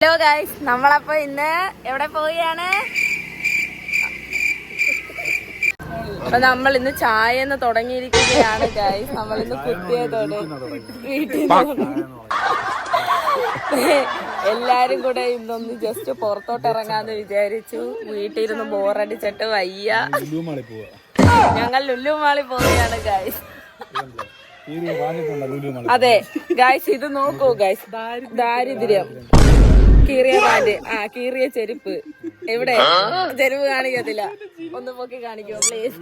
Hello guys നമ്മളപ്പോ ഇന്ന് എവിടെ പോവുകയാണ്? അപ്പൊ നമ്മൾ ഇന്ന് ചായ എന്ന് തുടങ്ങിയിരിക്കുകയാണ് ഗൈസ് നമ്മൾ ഇന്ന് കുത്തിയതോട് വീട്ടിൽ എല്ലാരും കൂടെ ഇന്നൊന്ന് ജസ്റ്റ് പുറത്തോട്ട് ഇറങ്ങാന്ന് വിചാരിച്ചു. വീട്ടിലിരുന്ന് ബോറടിച്ചിട്ട് വയ്യ. ഞങ്ങൾ ലുല്ലുമാളി മാളി പോവുകയാണ് ഗൈസ് അതെ ഗൈസ് ഇത് നോക്കൂ ഗൈസ് ദാരിദ്ര്യം. കീറിയ പാന്റ് ആ കീറിയ ചെരുപ്പ്. എവിടെ? ചെരുപ്പ് കാണിക്കത്തില്ല. ഒന്ന് പൊക്കി കാണിക്കോ പ്ലീസ്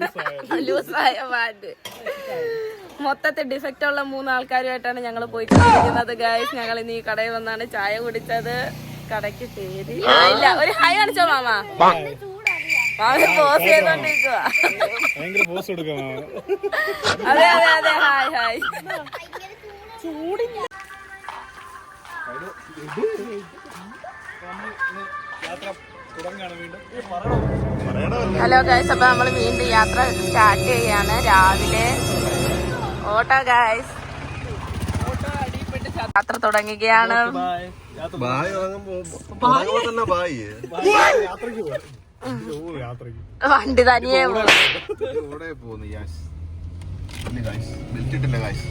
ലൂസായ പാന്റ് മൊത്തത്തിൽ ഡിഫക്റ്റ് ഉള്ള മൂന്ന് ആൾക്കാരുമായിട്ടാണ് ഞങ്ങൾ പോയി ഗായ്സ് ഗൈസ് ഞങ്ങൾ ഇനി ഈ കടയിൽ വന്നാണ് ചായ കുടിച്ചത്. കടയ്ക്ക് പേര് ഇല്ല. ഒരു ഹൈ കാണിച്ചോ മാമ? മാമ പോസ് ചെയ്തോണ്ടിരിക്കുക അതെ അതെ അതെ. ഹായ് ഹായ് ചൂടില്ല. ഹലോ ഗൈസ് അപ്പൊ നമ്മൾ വീണ്ടും യാത്ര സ്റ്റാർട്ട് ചെയ്യാണ് രാവിലെ. Auto guys. യാത്ര തുടങ്ങുകയാണ്. വണ്ടി തനിയേ പോകുന്നു ബെൽറ്റ് ഇട്ടില്ല കാശ്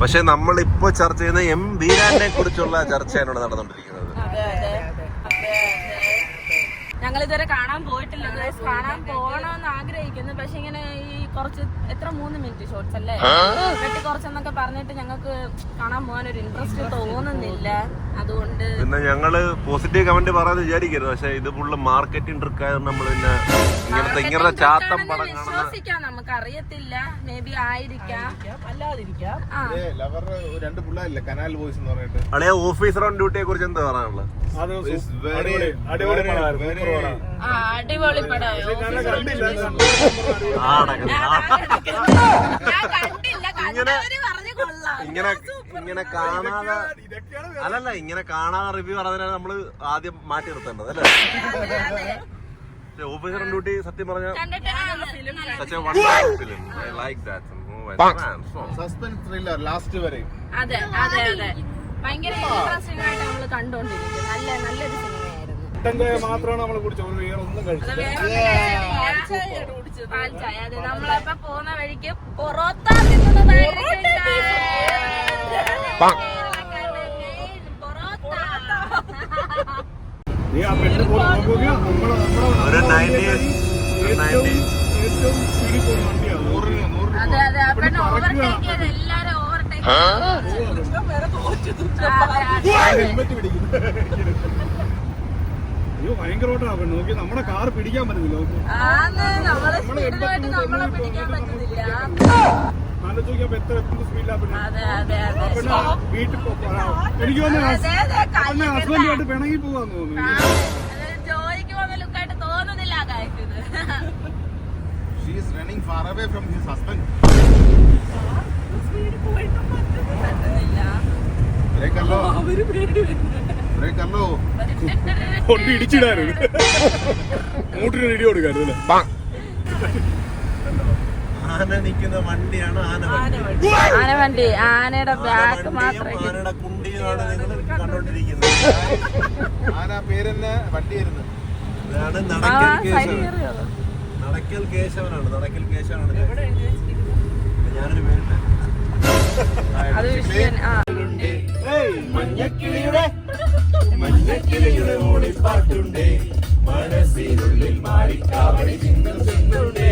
പക്ഷെ നമ്മൾ ഇപ്പൊ ചർച്ച ചെയ്യുന്ന എം വീരാനെ കുറിച്ചുള്ള ചർച്ചയാണ് ഇവിടെ നടന്നുകൊണ്ടിരിക്കുന്നത്. ഞങ്ങൾ ഇതുവരെ കാണാൻ പോയിട്ടില്ല കാണാൻ പോകണമെന്ന് ആഗ്രഹിക്കുന്നു. പക്ഷെ ഇങ്ങനെ ഈ കുറച്ച് എത്ര മൂന്ന് മിനിറ്റ് ഷോർട്സ് അല്ലേ? കുറച്ചെന്നൊക്കെ പറഞ്ഞിട്ട് ഞങ്ങൾക്ക് കാണാൻ പോകാൻ ഒരു ഇൻട്രസ്റ്റ് തോന്നുന്നില്ല. അതുകൊണ്ട് പിന്നെ ഞങ്ങൾ പോസിറ്റീവ് കമന്റ് പറയാൻ വിചാരിക്കരുത്. പക്ഷെ ഇത് ഫുള്ള് മാർക്കറ്റിംഗ് ട്രിക്ക് ആയതുകൊണ്ട് നമ്മൾ പിന്നെ ഇങ്ങനത്തെ ഇങ്ങനത്തെ ചാത്തം പടം കാണുന്ന വിശ്വസിക്കാം. നമുക്ക് അറിയത്തില്ല മേ ബി ആയിരിക്കാം. അല്ലാതിരിക്കാം. ലവർ രണ്ട് പിള്ളേരില്ലേ? കനാൽ ബോയ്സ് എന്ന് പറഞ്ഞിട്ട്. അളയ ഓഫീസർ ഓൺ ഡ്യൂട്ടിയെ കുറിച്ച് എന്താ പറയാനുള്ളത്. ആ അടിപൊളി പടമായോ ഞാൻ കണ്ടില്ല. കണ്ടവര് പറഞ്ഞു ഇങ്ങനെ ഇങ്ങനെ കാണാതെ അല്ലല്ല ഇങ്ങനെ കാണാതെ റിവ്യൂ പറഞ്ഞാൽ നമ്മൾ ആദ്യം മാറ്റി നിർത്തേണ്ടത് അല്ലേ? ഓഫീസർ ഡ്യൂട്ടി സത്യം പറഞ്ഞ. സസ്പെൻസ് ത്രില്ലർ ലാസ്റ്റ് വരെ. അതെ അതെ അതെ. ഭയങ്കര ഇൻട്രസ്റ്റിംഗ് ആയിട്ട് നമ്മൾ കണ്ടോണ്ടിരിക്കും നല്ല നല്ലൊരു സിനിമയായിരുന്നു മാത്രമാണ് നമ്മൾ കുടിച്ചത്? ഒന്നും കഴിച്ചില്ല പാൽ ചായ അതെ. നമ്മളപ്പോ പോകുന്ന വഴിക്ക് നമ്മളെ ഒരു 90s, ഒരു 90s. ഏറ്റവും സ്പീഡിൽ പോകുന്ന വണ്ടിയാണ് നൂറിന് നൂറ് അതെ അതെ. അപ്പൊ ഓവർടേക്ക് ചെയ്ത് എല്ലാരും ഓവർടേക്ക് ഹെൽമെറ്റ് പിടിക്കും. അയ്യോ ഭയങ്കരമായിട്ടാണ് പെണ്ണ് നോക്കി നമ്മുടെ കാർ പിടിക്കാൻ പറ്റുന്നില്ല. നോക്ക്. ആന്ന് നമ്മൾ സ്പീഡിലായിട്ട് നമ്മളെ പിടിക്കാൻ പറ്റുന്നില്ല. ആലോചിച്ച് നോക്കിയപ്പോ എത്ര എത്ര സ്പീഡിലാ പെണ്ണ് വീട്ടിൽ എനിക്ക് തോന്നുന്നു ഹസ്ബൻഡുമായിട്ട് പിണങ്ങി പോവാന്ന് തോന്നുന്നു. ജോലിക്ക് പോകുന്ന ലുക്കായിട്ട് തോന്നുന്നില്ല കാര്യത്തിത് she is running far away from his husband ബ്രേക്കല്ലോ കൊണ്ട് ഇടിച്ചിടായിരുന്നു മൂട്ടിന് ഇടി കൊടുക്കായിരുന്നു ആന നിൽക്കുന്ന വണ്ടിയാണ് ആന വണ്ടി. ആന വണ്ടി. ആനയുടെ ബാക്ക് മാത്രമേ ആനയുടെ കുണ്ടിയുമാണ് നിങ്ങൾ കണ്ടോണ്ടിരിക്കുന്നത്. ആന പേരെന്നെ വണ്ടിയായിരുന്നു. ഇതാണ് നടക്കൽ കേശവൻ. നടക്കൽ കേശവനാണ്. നടക്കൽ കേശവനാണ് ഞാനൊരു പേരുണ്ട് മഞ്ഞ മഞ്ഞക്കിളിയുടെ ഓടിപ്പാട്ടുണ്ടേ മനസ്സിനുള്ളിൽ മാറിക്കാവടി ചിങ്ങം ചെന്നുണ്ടേ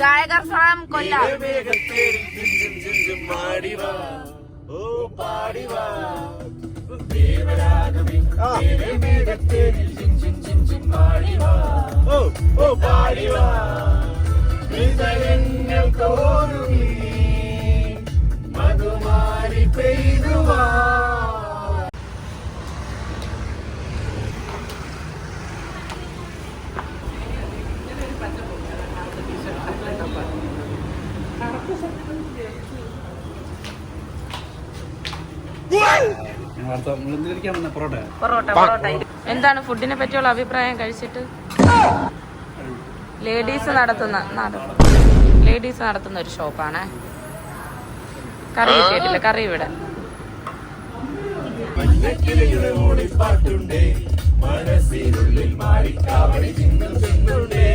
ഗായകർ ഫ്രം കൊല്ലം. മാടിവാ ഓ പാടിവാ. ദേവരാഗമേ. വേഗത്തേരി ചിഞ്ചും ചിഞ്ചും മാടിവാ ഓ ഓ. പാടിവാ. ഹൃദയങ്ങൾ കോരുകി പൊറോട്ട പൊറോട്ട. എന്താണ് ഫുഡിനെ പറ്റിയുള്ള അഭിപ്രായം? കഴിച്ചിട്ട്? ലേഡീസ് നടത്തുന്ന നട- ലേഡീസ് നടത്തുന്ന ഒരു ഷോപ്പാണ് കറി കേട്ടില്ല കറി ഇവിടെ. മനസ്സിനുള്ളിൽ മാറി കാവടി ചിന്നും തിന്നുണ്ടേ